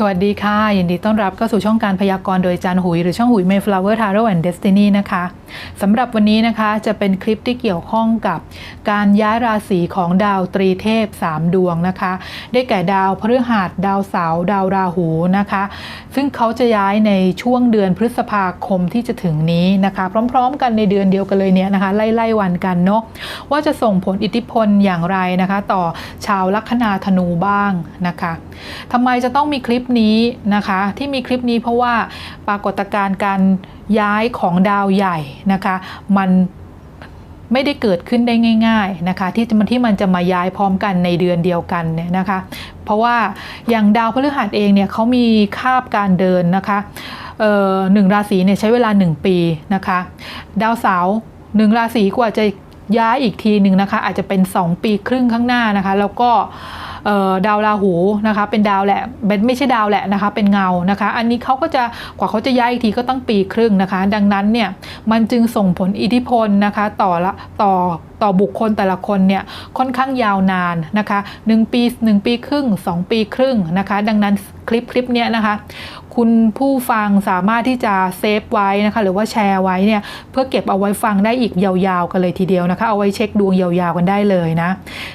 สวัสดีค่ะ ยินดีต้อนรับเข้าสู่ช่องการพยากรณ์โดยจานหุย หรือช่องหุย Mayflower Tarot and Destiny นะคะสำหรับวันนี้นะคะจะเป็นคลิปที่เกี่ยวข้องกับการย้ายราศีของดาวตรีเทพ 3 ดวงนะคะ ได้แก่ดาวพฤหัส ดาวเสาร์ดาวราหูนะคะ ซึ่งเขาจะย้ายในช่วงเดือนพฤษภาคมที่จะถึงนี้นะคะ พร้อมๆ กันในเดือนเดียวกันเลยเนี่ยนะคะ ไล่ๆวันกันเนาะว่าจะส่งผลอิทธิพลอย่างไรนะคะ ต่อชาวลัคนาธนูบ้างนะคะทำไมจะต้องมีคลิปนี้นะคะที่มีคลิปนี้เพราะว่าปรากฏการณ์การย้ายของดาวใหญ่นะคะมันไม่ได้เกิดขึ้นได้ง่าย ๆนะคะ ที่มันที่มันจะมาย้ายพร้อมกันในเดือนเดียวกันเนี่ยนะคะ เพราะว่าอย่างดาวพฤหัสเองเนี่ยเขามีคาบการเดินนะคะเอ่อหนึ่งราศีเนี่ยใช้เวลา 1 ปีนะคะ ดาวเสาร์หนึ่งราศีกว่าจะย้ายอีกทีหนึ่งนะคะ อาจจะเป็น 2 ปีครึ่งข้างหน้านะคะ แล้วก็ ดาวราหูนะคะเป็นดาวแหละเป็นไม่ใช่ดาวแหละนะคะเป็นเงานะคะ อันนี้เขาก็จะกว่าเขาจะย้ายอีกทีก็ตั้งปีครึ่งนะคะ ดังนั้นเนี่ยมันจึงส่งผลอิทธิพลนะคะต่อละต่อต่อบุคคลแต่ละคนเนี่ยค่อนข้างยาวนานนะคะ 1 ปี 1 ปีครึ่ง 2 ปีครึ่งนะคะ ดังนั้นคลิปคลิปเนี้ยนะคะ คุณผู้ฟังสามารถที่จะเซฟไว้นะคะหรือว่าแชร์ไว้เนี่ยเพื่อเก็บเอาไว้ฟังได้อีกยาวๆกันเลยทีเดียวนะคะเอาไว้เช็คดวงยาวๆกันได้เลยนะ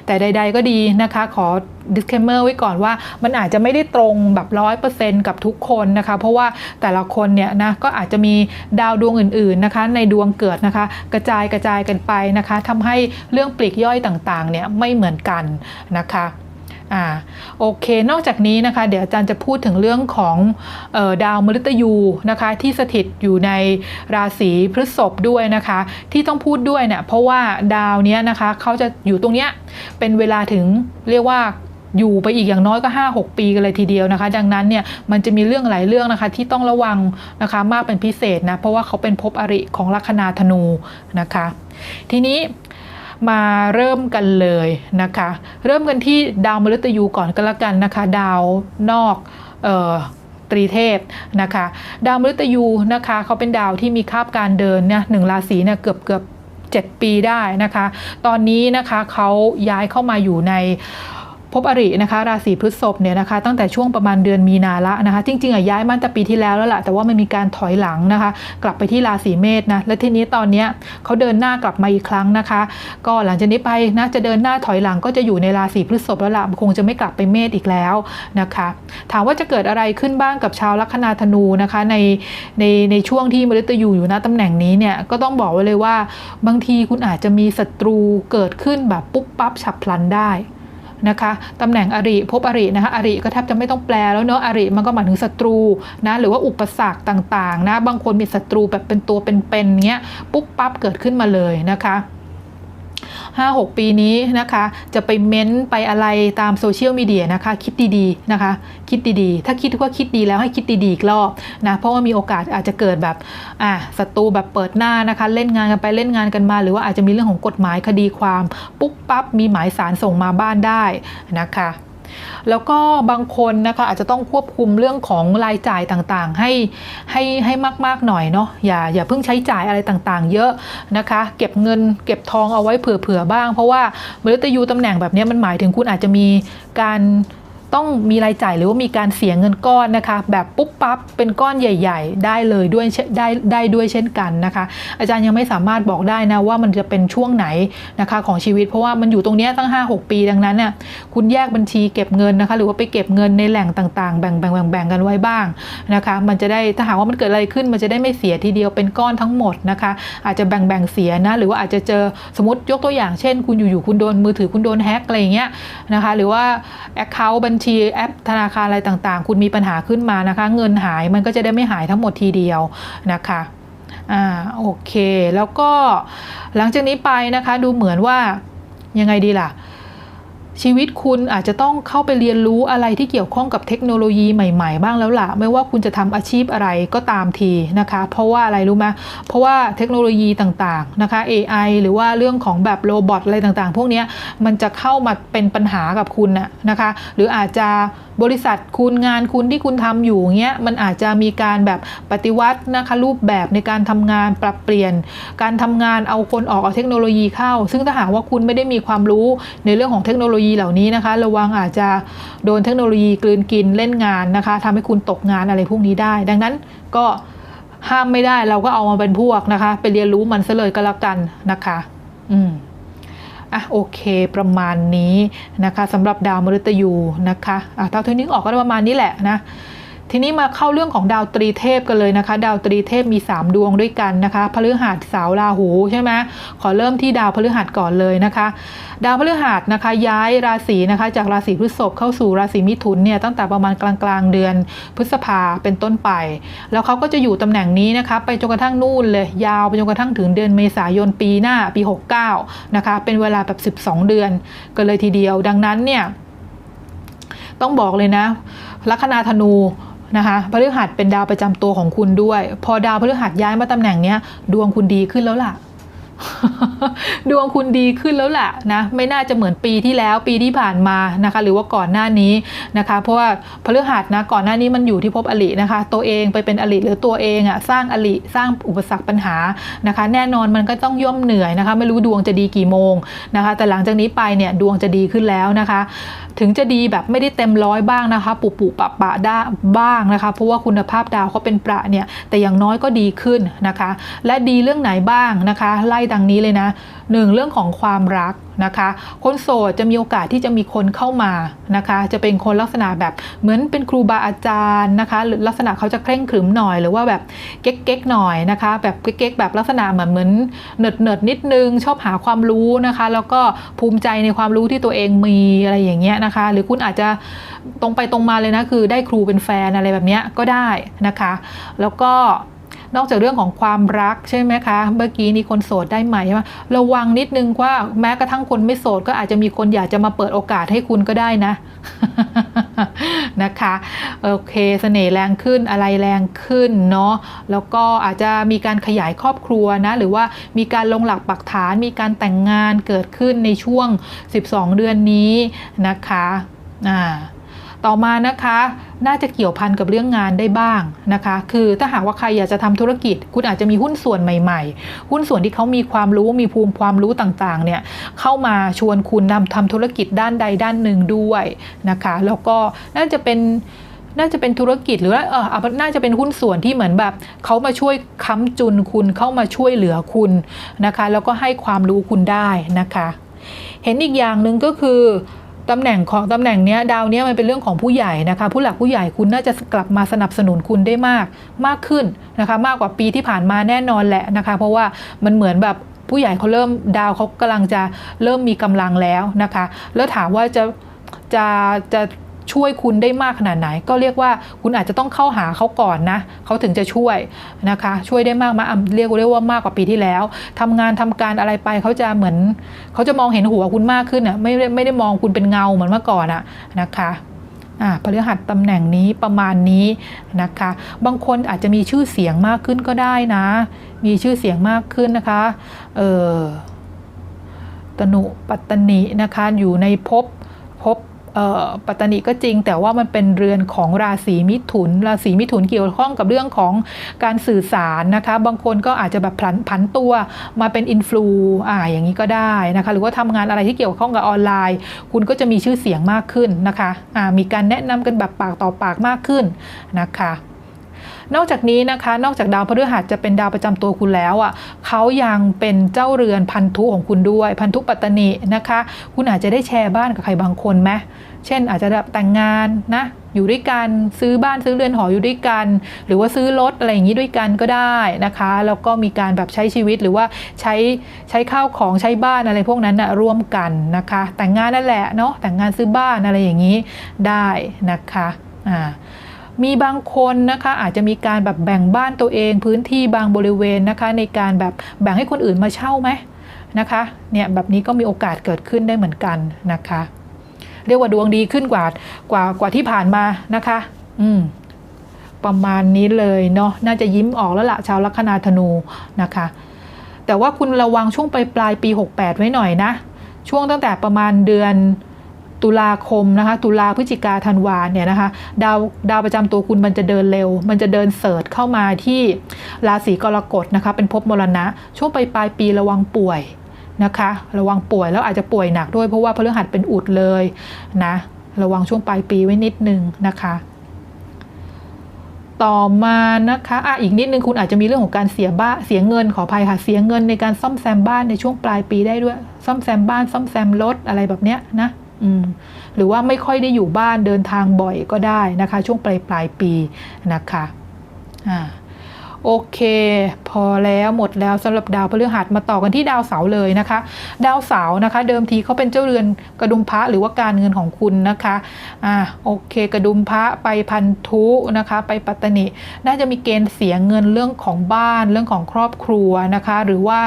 แต่ใด ๆก็ดีนะคะขอ disclaimer ไว้ก่อนว่ามันอาจจะไม่ได้ตรงแบบร้อยเปอร์เซ็นต์กับทุกคนนะคะ เพราะว่าแต่ละคนเนี่ยนะก็อาจจะมีดาวดวงอื่นๆนะคะ ในดวงเกิดนะคะ กระจายกระจายกันไปนะคะทำให้เรื่องปลีกย่อยต่างๆเนี่ยไม่เหมือนกันนะคะ อ่าโอเค นอกจากนี้นะคะเดี๋ยวอาจารย์จะพูดถึงเรื่องของออดาวมฤตยูนะคะที่สถิตอยู่ในราศีพฤษภด้วยนะคะ ที่ต้องพูดด้วยเนี่ยเพราะว่าดาวเนี้ยนะคะเขาจะอยู่ตรงเนี้ยเป็นเวลาถึงเรียกว่าอยู่ไปอีกอย่างน้อยก็ 5-6 ปีกันเลยทีเดียวนะคะ ดังนั้นเนี่ยมันจะมีเรื่องหลายเรื่องนะคะ ที่ต้องระวังนะคะมากเป็นพิเศษนะเพราะว่าเขาเป็นภพอริของลัคนาธนูนะคะ ทีนี้ มาเริ่มกันเลยนะคะ เริ่มกันที่ดาวมฤตยูก่อนก็แล้วกันนะคะ ดาวนอกเอ่อตรีเทพนะคะ ดาวมฤตยูนะคะเขาเป็นดาวที่มีคาบการเดินเนี่ยหนึ่งราศีเนี่ยเกือบเกือบ7ปีได้นะคะ ตอนนี้นะคะเขาย้ายเข้ามาอยู่ใน ภพอรินะคะ ราศีพฤษภเนี่ยนะคะ ตั้งแต่ช่วงประมาณเดือนมีนาละนะคะ จริงๆอะย้ายมาตั้งแต่ปีที่แล้วแล้วล่ะแต่ว่ามันมีการถอยหลังนะคะ กลับไปที่ราศีเมษนะและทีนี้ตอนเนี้ยเขาเดินหน้ากลับมาอีกครั้งนะคะ ก็หลังจากนี้ไปนะจะเดินหน้าถอยหลังก็จะอยู่ในราศีพฤษภแล้วล่ะคงจะไม่กลับไปเมษอีกแล้วนะคะ ถามว่าจะเกิดอะไรขึ้นบ้างกับชาวลัคนาธนูนะคะ ในในในช่วงที่มฤตยูอยู่ณตำแหน่งนี้เนี่ยก็ต้องบอกไว้เลยว่า บางทีคุณอาจจะมีศัตรูเกิดขึ้นแบบปุ๊บปั๊บฉับพลันได้ นะคะตำแหน่งอริพบอรินะคะอริก็แทบจะไม่ต้องแปลแล้วเนาะอริมันก็หมายถึงศัตรูนะหรือว่าอุปสรรคต่างๆนะบางคนมีศัตรูแบบเป็นตัวเป็นๆเงี้ยปุ๊บปั๊บเกิดขึ้นมาเลยนะคะ 5-6 ปีนี้นะคะ จะไปเม้นไปอะไรตามโซเชียลมีเดียนะคะ คิดดีๆนะคะ คิดดีๆ ถ้าคิดว่าคิดดีแล้วให้คิดดีๆอีกรอบนะเพราะว่ามีโอกาสอาจจะเกิดแบบอะศัตรูแบบเปิดหน้านะคะ เล่นงานกันไปเล่นงานกันมา หรือว่าอาจจะมีเรื่องของกฎหมายคดีความ ปุ๊บปั๊บมีหมายสารส่งมาบ้านได้นะคะ แล้วก็บางคนนะคะอาจจะต้องควบคุมเรื่องของรายจ่ายต่างๆ ให้ให้ให้มากๆหน่อยเนาะอย่าอย่าเพิ่งใช้จ่ายอะไรต่างๆ เยอะนะคะ เก็บเงินเก็บทองเอาไว้เผื่อๆบ้าง เพราะว่ามฤตยูตำแหน่งแบบนี้มันหมายถึงคุณอาจจะมีการ ต้องมีรายจ่ายหรือว่ามีการเสียเงินก้อนนะคะ แบบปุ๊บปั๊บเป็นก้อนใหญ่ ๆ ได้เลยด้วยได้ได้ด้วยเช่นกันนะคะ อาจารย์ยังไม่สามารถบอกได้นะว่ามันจะเป็นช่วงไหนนะคะของชีวิตเพราะว่ามันอยู่ตรงนี้ตั้ง 5-6 ปีดังนั้นเนี่ยคุณแยกบัญชีเก็บเงินนะคะ หรือว่าไปเก็บเงินในแหล่งต่างๆ แบ่งแบ่งแบ่งแบ่งกันไว้บ้างนะคะ มันจะได้ถ้าหากว่ามันเกิดอะไรขึ้นมันจะได้ไม่เสียทีเดียวเป็นก้อนทั้งหมดนะคะ อาจจะแบ่งแบ่งเสียนะหรือว่าอาจจะเจอสมมติยกตัวอย่างเช่น คุณอยู่ๆคุณโดนมือถือคุณโดนแฮ็กอะไรอย่างเงี้ยนะคะ หรือว่า Account บัญชีแอปธนาคารอะไรต่างๆ คุณมีปัญหาขึ้นมานะคะ เงินหายมันก็จะได้ไม่หายทั้งหมดทีเดียวนะคะอ่าโอเค แล้วก็หลังจากนี้ไปนะคะ ดูเหมือนว่ายังไงดีล่ะ ชีวิตคุณอาจจะต้องเข้าไปเรียนรู้อะไรที่เกี่ยวข้องกับเทคโนโลยีใหม่ๆ บ้างแล้วล่ะ ไม่ว่าคุณจะทำอาชีพอะไรก็ตามทีนะคะ เพราะว่าอะไรรู้ไหมเพราะว่าเทคโนโลยีต่างๆนะคะ AI หรือว่าเรื่องของแบบโรบอทอะไรต่างๆ พวกนี้มันจะเข้ามาเป็นปัญหากับคุณน่ะนะคะ หรืออาจจะ บริษัทคุณงานคุณที่คุณทำอยู่เงี้ยมันอาจจะมีการแบบปฏิวัตินะคะรูปแบบในการทำงานปรับเปลี่ยน การทำงานเอาคนออกเอาเทคโนโลยีเข้า ซึ่งถ้าหากว่าคุณไม่ได้มีความรู้ในเรื่องของเทคโนโลยีเหล่านี้นะคะ ระวังอาจจะโดนเทคโนโลยีกลืนกินเล่นงานนะคะทำให้คุณตกงานอะไรพวกนี้ได้ ดังนั้นก็ห้ามไม่ได้เราก็เอามาเป็นพวกนะคะ ไปเรียนรู้มันซะเลยก็แล้วกันนะคะ อืม อะโอเคประมาณนี้นะคะสำหรับดาวมฤตยูนะคะอะเท่าที่นึกออกก็ประมาณนี้แหละนะ ทีนี้มาเข้าเรื่องของดาวตรีเทพกันเลยนะคะ ดาวตรีเทพมี 3 ดวงด้วยกันนะคะพฤหัสเสาร์ราหูใช่ไหมขอเริ่มที่ดาวพฤหัสก่อนเลยนะคะ ดาวพฤหัสนะคะย้ายราศีนะคะจากราศีพฤษภเข้าสู่ราศีมิถุนเนี่ยตั้งแต่ประมาณกลางกลางเดือนพฤษภาเป็นต้นไป แล้วเขาก็จะอยู่ตำแหน่งนี้นะคะไปจนกระทั่งนู่นเลยยาวไปจนกระทั่งถึงเดือนเมษายนปีหน้าปี 69นะคะเป็นเวลาแบบ 12 เดือนกันเลยทีเดียว ดังนั้นเนี่ยต้องบอกเลยนะลัคนาธนู นะคะพฤหัสเป็นดาวประจำตัวของคุณด้วย พอดาวพฤหัสย้ายมาตำแหน่งเนี้ยดวงคุณดีขึ้นแล้วล่ะ ดวงคุณดีขึ้นแล้วแหละนะไม่น่าจะเหมือนปีที่แล้วปีที่ผ่านมานะคะ หรือว่าก่อนหน้านี้นะคะ เพราะว่าพฤหัสนะก่อนหน้านี้มันอยู่ที่ภพอลินะคะ ตัวเองไปเป็นอลิหรือตัวเองอะสร้างอลิสร้างอุปสรรคปัญหานะคะ แน่นอนมันก็ต้องย่อมเหนื่อยนะคะ ไม่รู้ดวงจะดีกี่โมงนะคะ แต่หลังจากนี้ไปเนี่ยดวงจะดีขึ้นแล้วนะคะ ถึงจะดีแบบไม่ได้เต็มร้อยบ้างนะคะปุปุปะปะได้บ้างนะคะ เพราะว่าคุณภาพดาวเขาเป็นประเนี่ยแต่อย่างน้อยก็ดีขึ้นนะคะ และดีเรื่องไหนบ้างนะคะไล่ดังนี้เลยนะหนึ่งเรื่องของความรักนะคะ คนโสดจะมีโอกาสที่จะมีคนเข้ามานะคะ จะเป็นคนลักษณะแบบเหมือนเป็นครูบาอาจารย์นะคะ หรือลักษณะเขาจะเคร่งขรึมหน่อย หรือว่าแบบเก๊กๆหน่อยนะคะ แบบเก๊กๆแบบลักษณะเหมือนเหมือนเนิร์ดเนิร์ดนิดนึง ชอบหาความรู้นะคะ แล้วก็ภูมิใจในความรู้ที่ตัวเองมีอะไรอย่างเงี้ยนะคะ หรือคุณอาจจะตรงไปตรงมาเลยนะคือได้ครูเป็นแฟนอะไรแบบเนี้ยก็ได้นะคะ แล้วก็ นอกจากเรื่องของความรักใช่ไหมคะ เมื่อกี้นี้คนโสดได้ไหมว่าระวังนิดนึงว่าแม้กระทั่งคนไม่โสดก็อาจจะมีคนอยากจะมาเปิดโอกาสให้คุณก็ได้นะนะคะโอเคเสน่ห์แรงขึ้นอะไรแรงขึ้นเนาะแล้วก็อาจจะมีการขยายครอบครัวนะ หรือว่ามีการลงหลักปักฐาน มีการแต่งงานเกิดขึ้นในช่วง 12 เดือนนี้นะคะอ่า ต่อมานะคะ น่าจะเกี่ยวพันกับเรื่องงานได้บ้างนะคะ คือถ้าหากว่าใครอยากจะทำธุรกิจ คุณอาจจะมีหุ้นส่วนใหม่ๆ หุ้นส่วนที่เขามีความรู้มีภูมิความรู้ต่างๆเนี่ยเข้ามาชวนคุณนำทำธุรกิจด้านใดด้านหนึ่งด้วยนะคะ แล้วก็น่าจะเป็นน่าจะเป็นธุรกิจหรือว่าเอออาน่าจะเป็นหุ้นส่วนที่เหมือนแบบเขามาช่วยค้ำจุนคุณเข้ามาช่วยเหลือคุณนะคะ แล้วก็ให้ความรู้คุณได้นะคะ เห็นอีกอย่างหนึ่งก็คือ ตำแหน่งของตำแหน่งเนี้ยดาวเนี้ยมันเป็นเรื่องของผู้ใหญ่นะคะ ผู้หลักผู้ใหญ่คุณน่าจะกลับมาสนับสนุนคุณได้มากมากขึ้นนะคะ มากกว่าปีที่ผ่านมาแน่นอนแหละนะคะ เพราะว่ามันเหมือนแบบผู้ใหญ่เขาเริ่มดาวเขากำลังจะเริ่มมีกำลังแล้วนะคะ แล้วถามว่าจะจะจะ ช่วยคุณได้มากขนาดไหน ก็เรียกว่าคุณอาจจะต้องเข้าหาเขาก่อนนะเขาถึงจะช่วยนะคะ ช่วยได้มากมาเรียกเรียกว่ามากกว่าปีที่แล้วทำงานทำการอะไรไปเขาจะเหมือนเขาจะมองเห็นหัวคุณมากขึ้นอะไม่ได้ไม่ได้มองคุณเป็นเงาเหมือนเมื่อก่อนอะนะคะอ่าพฤหัสตำแหน่งนี้ประมาณนี้นะคะ บางคนอาจจะมีชื่อเสียงมากขึ้นก็ได้นะ มีชื่อเสียงมากขึ้นนะคะเออตนุปัตตนินะคะอยู่ในภพภพ ปัตตานีก็จริง แต่ว่ามันเป็นเรือนของราศีมิถุน ราศีมิถุนเกี่ยวข้องกับเรื่องของการสื่อสารนะคะ บางคนก็อาจจะแบบผันผันตัวมาเป็นอินฟลูอ่าอย่างนี้ก็ได้นะคะ หรือว่าทำงานอะไรที่เกี่ยวข้องกับออนไลน์ คุณก็จะมีชื่อเสียงมากขึ้นนะคะอ่ามีการแนะนำกันแบบปากต่อปากมากขึ้นนะคะ นอกจากนี้นะคะ นอกจากดาวพฤหัสจะเป็นดาวประจำตัวคุณแล้วอะเขายังเป็นเจ้าเรือนพันธุของคุณด้วย พันธุปัตตนินะคะ คุณอาจจะได้แชร์บ้านกับใครบางคนไหมเช่นอาจจะแบบแต่งงานนะอยู่ด้วยกันซื้อบ้านซื้อเรือนหออยู่ด้วยกัน หรือว่าซื้อรถอะไรอย่างนี้ด้วยกันก็ได้นะคะแล้วก็มีการแบบใช้ชีวิตหรือว่าใช้ใช้ข้าวของใช้บ้านอะไรพวกนั้นนะร่วมกันนะคะ แต่งงานนั่นแหละเนาะแต่งงานซื้อบ้านอะไรอย่างนี้ได้นะคะอ่า มีบางคนนะคะอาจจะมีการแบบแบ่งบ้านตัวเอง พื้นที่บางบริเวณนะคะ ในการแบบแบ่งให้คนอื่นมาเช่าไหมนะคะเนี่ยแบบนี้ก็มีโอกาสเกิดขึ้นได้เหมือนกันนะคะ เรียกว่าดวงดีขึ้นกว่ากว่ากว่าที่ผ่านมานะคะ อืมประมาณนี้เลยเนาะน่าจะยิ้มออกแล้วละชาวลัคนาธนูนะคะ แต่ว่าคุณระวังช่วงปลายปลายปี 68 ไว้หน่อยนะ ช่วงตั้งแต่ประมาณเดือน ตุลาคมนะคะตุลาพฤศจิกาธันวาเนี่ยนะคะดาวดาวประจำตัวคุณมันจะเดินเร็ว มันจะเดินเสิร์ชเข้ามาที่ราศีกรกฎนะคะเป็นภพมรณะ ช่วงปลายปลายปีระวังป่วยนะคะ ระวังป่วยแล้วอาจจะป่วยหนักด้วยเพราะว่าพฤหัสเป็นอุดเลยนะระวังช่วงปลายปีไว้นิดนึงนะคะต่อมานะคะอะอีกนิดนึงคุณอาจจะมีเรื่องของการเสียบ้าเสียเงินขออภัยค่ะ เสียเงินในการซ่อมแซมบ้านในช่วงปลายปีได้ด้วย ซ่อมแซมบ้าน ซ่อมแซมรถอะไรแบบเนี้ยนะ หรือว่าไม่ค่อยได้อยู่บ้านเดินทางบ่อยก็ได้นะคะ ช่วงปลายปลายปีนะคะอ่า โอเค พอแล้วหมดแล้วสำหรับดาวพฤหัสมาต่อกันที่ดาวเสาร์เลยนะคะ ดาวเสาร์นะคะ เดิมทีเขาเป็นเจ้าเรือนกระดุมพระหรือว่าการเงินของคุณนะคะอ่าโอเค กระดุมพระไปพันธุนะคะ ไปปัตตนิน่าจะมีเกณฑ์เสียเงินเรื่องของบ้านเรื่องของครอบครัวนะคะ หรือว่า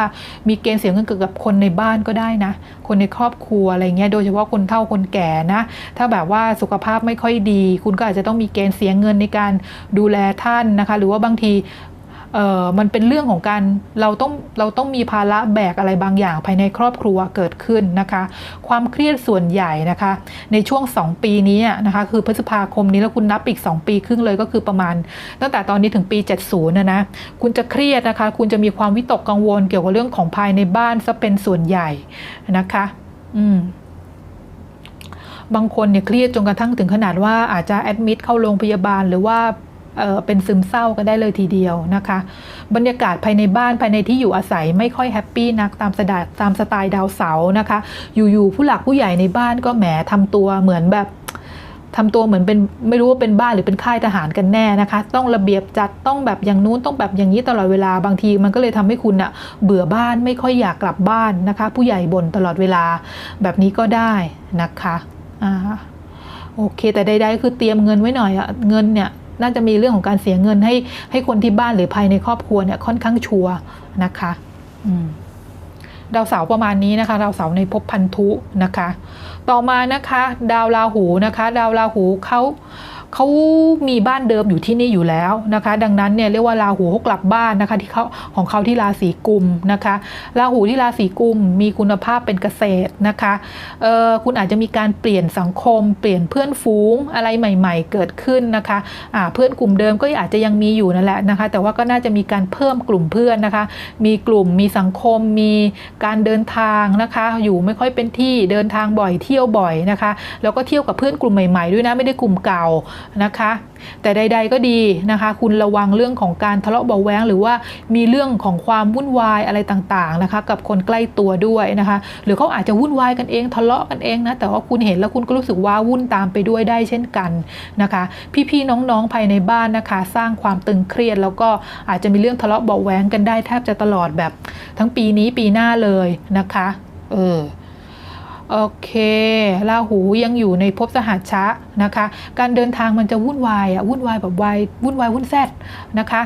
มีเกณฑ์เสียเงินเกี่ยวกับคนในบ้านก็ได้นะ คนในครอบครัวอะไรเงี้ยโดยเฉพาะคนเฒ่าคนแก่นะ ถ้าแบบว่าสุขภาพไม่ค่อยดี คุณก็อาจจะต้องมีเกณฑ์เสียเงินในการดูแลท่านนะคะ หรือว่าบางที เออมันเป็นเรื่องของการเราต้องเราต้องมีภาระแบกอะไรบางอย่างภายในครอบครัวเกิดขึ้นนะคะ ความเครียดส่วนใหญ่นะคะ ในช่วง 2 ปีนี้นะคะคือพฤษภาคมนี้แล้วคุณนับอีก 2 ปีครึ่งเลยก็คือประมาณ ตั้งแต่ตอนนี้ถึงปี 70นะนะคุณจะเครียดนะคะ คุณจะมีความวิตกกังวลเกี่ยวกับเรื่องของภายในบ้านซะเป็นส่วนใหญ่นะคะ อืมบางคนเนี่ยเครียดจนกระทั่งถึงขนาดว่าอาจจะแอดมิดเข้าโรงพยาบาลหรือว่า เป็นซึมเศร้าก็ได้เลยทีเดียวนะคะ บรรยากาศภายในบ้านภายในที่อยู่อาศัยไม่ค่อยแฮปปี้นักตามสไตล์ตามสไตล์ดาวเสาร์นะคะ อยู่ๆผู้หลักผู้ใหญ่ในบ้านก็แหมทำตัวเหมือนแบบทำตัวเหมือนเป็นไม่รู้ว่าเป็นบ้านหรือเป็นค่ายทหารกันแน่นะคะ ต้องระเบียบจัดต้องแบบอย่างนู้นต้องแบบอย่างนี้ตลอดเวลาบางที มันก็เลยทำให้คุณอะเบื่อบ้านไม่ค่อยอยากกลับบ้านนะคะ ผู้ใหญ่บ่นตลอดเวลาแบบนี้ก็ได้นะคะอ่าโอเค แต่ใดๆคือเตรียมเงินไว้หน่อยอะเงินเนี่ย น่าจะมีเรื่องของการเสียเงินให้ให้คนที่บ้านหรือภายในครอบครัวเนี่ยค่อนข้างชัวร์นะคะอืมดาวเสาร์ประมาณนี้นะคะดาวเสาร์ในภพพันธุนะคะ ต่อมานะคะ ดาวราหูนะคะ ดาวราหูเขา เขามีบ้านเดิมอยู่ที่นี่อยู่แล้วนะคะ ดังนั้นเนี่ยเรียกว่าราหูเขากลับบ้านนะคะที่เขาของเขาที่ราศีกุมนะคะราหูที่ราศีกุมมีคุณภาพเป็นเกษตรนะคะเออคุณอาจจะมีการเปลี่ยนสังคม เปลี่ยนเพื่อนฝูงอะไรใหม่ ๆ เกิดขึ้นนะคะอ่าเพื่อนกลุ่มเดิมก็อาจจะยังมีอยู่นั่นแหละนะคะ แต่ว่าก็น่าจะมีการเพิ่มกลุ่มเพื่อนนะคะ มีกลุ่มมีสังคมมีการเดินทางนะคะ อยู่ไม่ค่อยเป็นที่เดินทางบ่อยเที่ยวบ่อยนะคะ แล้วก็เที่ยวกับเพื่อนกลุ่มใหม่ๆด้วยนะไม่ได้กลุ่มเก่านะคะ แต่ใด ๆก็ดีนะคะ คุณระวังเรื่องของการทะเลาะเบาแวงหรือว่ามีเรื่องของความวุ่นวายอะไรต่างๆนะคะ กับคนใกล้ตัวด้วยนะคะ หรือเขาอาจจะวุ่นวายกันเองทะเลาะกันเองนะแต่ว่าคุณเห็นแล้วคุณก็รู้สึกว่าวุ่นตามไปด้วยได้เช่นกันนะคะ พี่ๆน้องๆภายในบ้านนะคะ สร้างความตึงเครียด แล้วก็อาจจะมีเรื่องทะเลาะเบาแวงกันได้แทบจะตลอดแบบทั้งปีนี้ปีหน้าเลยนะคะ เออ โอเคราหูยังอยู่ในภพสหัชชะนะคะ การเดินทางมันจะวุ่นวายอะวุ่นวายแบบวายวุ่นวายวุ่นแซดนะคะ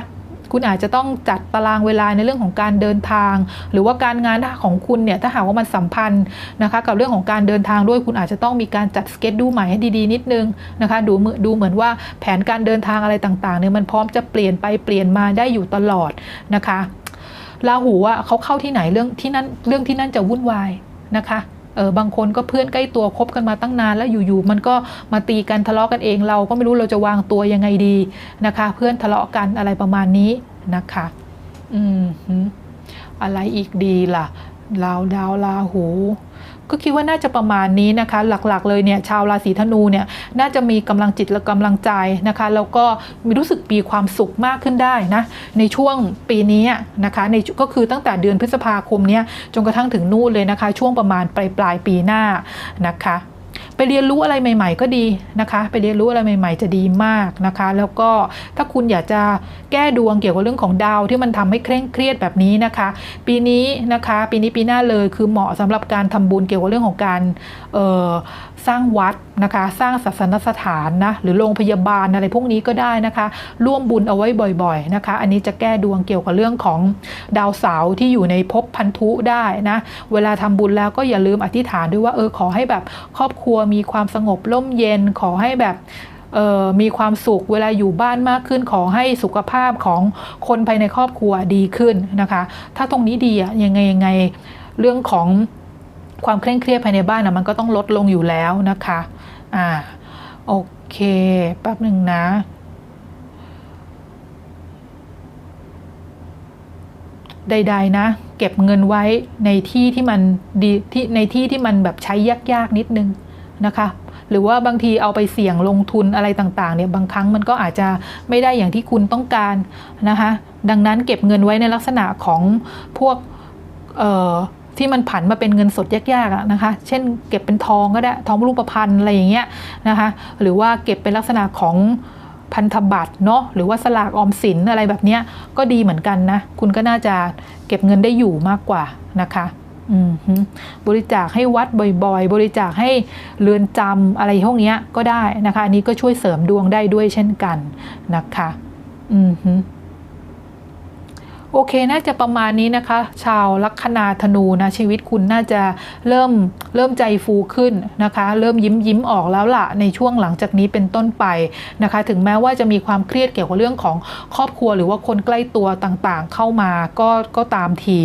คุณอาจจะต้องจัดตารางเวลาในเรื่องของการเดินทาง หรือว่าการงานของคุณเนี่ยถ้าหากว่ามันสัมพันธ์นะคะกับเรื่องของการเดินทางด้วยคุณอาจจะต้องมีการจัดสเก็ตดูใหม่ให้ดีๆนิดนึงนะคะดูเหมือดูเหมือนว่าแผนการเดินทางอะไรต่างๆเนี่ยมันพร้อมจะเปลี่ยนไปเปลี่ยนมาได้อยู่ตลอดนะคะราหูอะเขาเข้าที่ไหนเรื่องที่นั่นเรื่องที่นั่นจะวุ่นวายนะคะ เออบางคนก็เพื่อนใกล้ตัวคบกันมาตั้งนานแล้วอยู่ๆมันก็มาตีกันทะเลาะกันเองเราก็ไม่รู้เราจะวางตัวยังไงดีนะคะ เพื่อนทะเลาะกันอะไรประมาณนี้นะคะ อืมหืมอะไรอีกดีล่ะ ลาวดาวลาหู ก็คิดว่าน่าจะประมาณนี้นะคะ หลักๆ เลยเนี่ยชาวราศีธนูเนี่ยน่าจะมีกำลังจิตและกำลังใจนะคะ แล้วก็มีรู้สึกมีความสุขมากขึ้นได้นะในช่วงปีนี้นะคะในก็คือตั้งแต่เดือนพฤษภาคมเนี้ยจนกระทั่งถึงนู่นเลยนะคะ ช่วงประมาณปลายปลายปีหน้านะคะ ไปเรียนรู้อะไรใหม่ ๆ ก็ดีนะคะ ไปเรียนรู้อะไรใหม่ ๆ จะดีมากนะคะ แล้วก็ถ้าคุณอยากจะแก้ดวงเกี่ยวกับเรื่องของดาวที่มันทำให้เคร่งเครียดแบบนี้นะคะ ปีนี้นะคะ ปีนี้ปีหน้าเลยคือเหมาะสำหรับการทำบุญเกี่ยวกับเรื่องของการสร้างวัดนะคะ สร้างศาสนสถานนะหรือโรงพยาบาลอะไรพวกนี้ก็ได้นะคะ ร่วมบุญเอาไว้บ่อยๆนะคะ อันนี้จะแก้ดวงเกี่ยวกับเรื่องของดาวเสาร์ที่อยู่ในภพพันธุได้นะ เวลาทำบุญแล้วก็อย่าลืมอธิษฐานด้วยว่าเออขอให้แบบครอบครัวมีความสงบร่มเย็นขอให้แบบมีความสุขเวลาอยู่บ้านมากขึ้น ขอให้สุขภาพของคนภายในครอบครัวดีขึ้นนะคะ ถ้าตรงนี้ดีอะยังไงยังไงเรื่องของความเคร่งเครียดภายในบ้านนะมันก็ต้องลดลงอยู่แล้วนะคะอ่าโอเคแป๊บหนึ่งนะใดๆนะ เก็บเงินไว้ในที่ที่มันดีที่ในที่ที่มันแบบใช้ยากๆนิดนึง นะคะ หรือว่าบางทีเอาไปเสี่ยงลงทุนอะไรต่างๆเนี่ยบางครั้งมันก็อาจจะไม่ได้อย่างที่คุณต้องการนะคะดังนั้นเก็บเงินไว้ในลักษณะของพวกที่มันผันมาเป็นเงินสดยากๆอะนะคะ เช่น เก็บเป็นทองก็ได้ ทองรูปพรรณอะไรอย่างเงี้ยนะคะ หรือว่าเก็บเป็นลักษณะของพันธบัตรเนาะ หรือว่าสลากออมสินอะไรแบบเนี้ยก็ดีเหมือนกันนะ คุณก็น่าจะเก็บเงินได้อยู่มากกว่านะคะ บริจาคให้วัดบ่อยๆ บริจาคให้เรือนจำอะไรพวกนี้ก็ได้นะคะอันนี้ก็ช่วยเสริมดวงได้ด้วยเช่นกันนะคะอืมโอเค น่าจะประมาณนี้นะคะ ชาวลัคนาธนูนะ ชีวิตคุณน่าจะเริ่มเริ่มใจฟูขึ้นนะคะ เริ่มยิ้มยิ้มออกแล้วล่ะ ในช่วงหลังจากนี้เป็นต้นไปนะคะ ถึงแม้ว่าจะมีความเครียดเกี่ยวกับเรื่องของครอบครัวหรือว่าคนใกล้ตัวต่างๆ เข้ามาก็ก็ตามที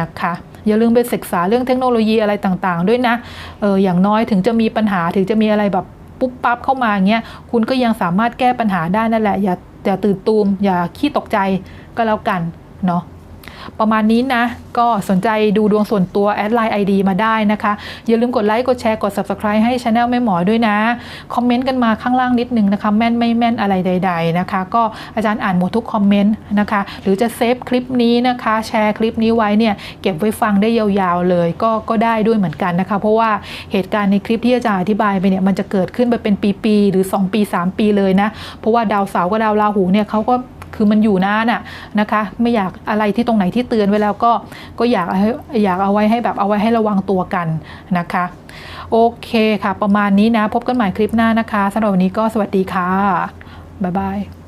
นะคะ อย่าลืมไปศึกษาเรื่องเทคโนโลยีอะไรต่างๆ ด้วยนะเอออย่างน้อยถึงจะมีปัญหาถึงจะมีอะไรแบบปุ๊บปั๊บเข้ามาเงี้ยคุณก็ยังสามารถแก้ปัญหาได้นั่นแหละอย่าอย่าตื่นตูมอย่าขี้ตกใจก็แล้วกันเนาะ ประมาณนี้นะ ก็สนใจดูดวงส่วนตัวแอดไลน์ ID มาได้นะคะ อย่าลืมกดไลค์กดแชร์กด Subscribe ให้ช anel แม่หมอด้วยนะ คอมเมนต์กันมาข้างล่างนิดนึงนะคะ แม่นไม่แม่นอะไรใด ๆนะคะ ก็อาจารย์อ่านหมดทุกคอมเมนต์นะคะ หรือจะเซฟคลิปนี้นะคะ แชร์คลิปนี้ไว้เนี่ยเก็บไว้ฟังได้ยาวๆเลยก็ก็ได้ด้วยเหมือนกันนะคะ เพราะว่าเหตุการณ์ในคลิปที่อาจารย์อธิบายไปเนี่ยมันจะเกิดขึ้นไปเป็นปีๆหรือ 2 ปี 3 ปีเลยนะ เพราะว่าดาวเสาร์กับดาวราหูเนี่ยเขาก็ คือมันอยู่นานอะนะคะ ไม่อยากอะไรที่ตรงไหนที่เตือนไว้แล้วก็ก็อยากอยากเอาไว้ให้แบบเอาไว้ให้ระวังตัวกันนะคะ โอเคค่ะ ประมาณนี้นะ พบกันใหม่คลิปหน้านะคะสำหรับวันนี้ก็สวัสดีค่ะบ๊ายบาย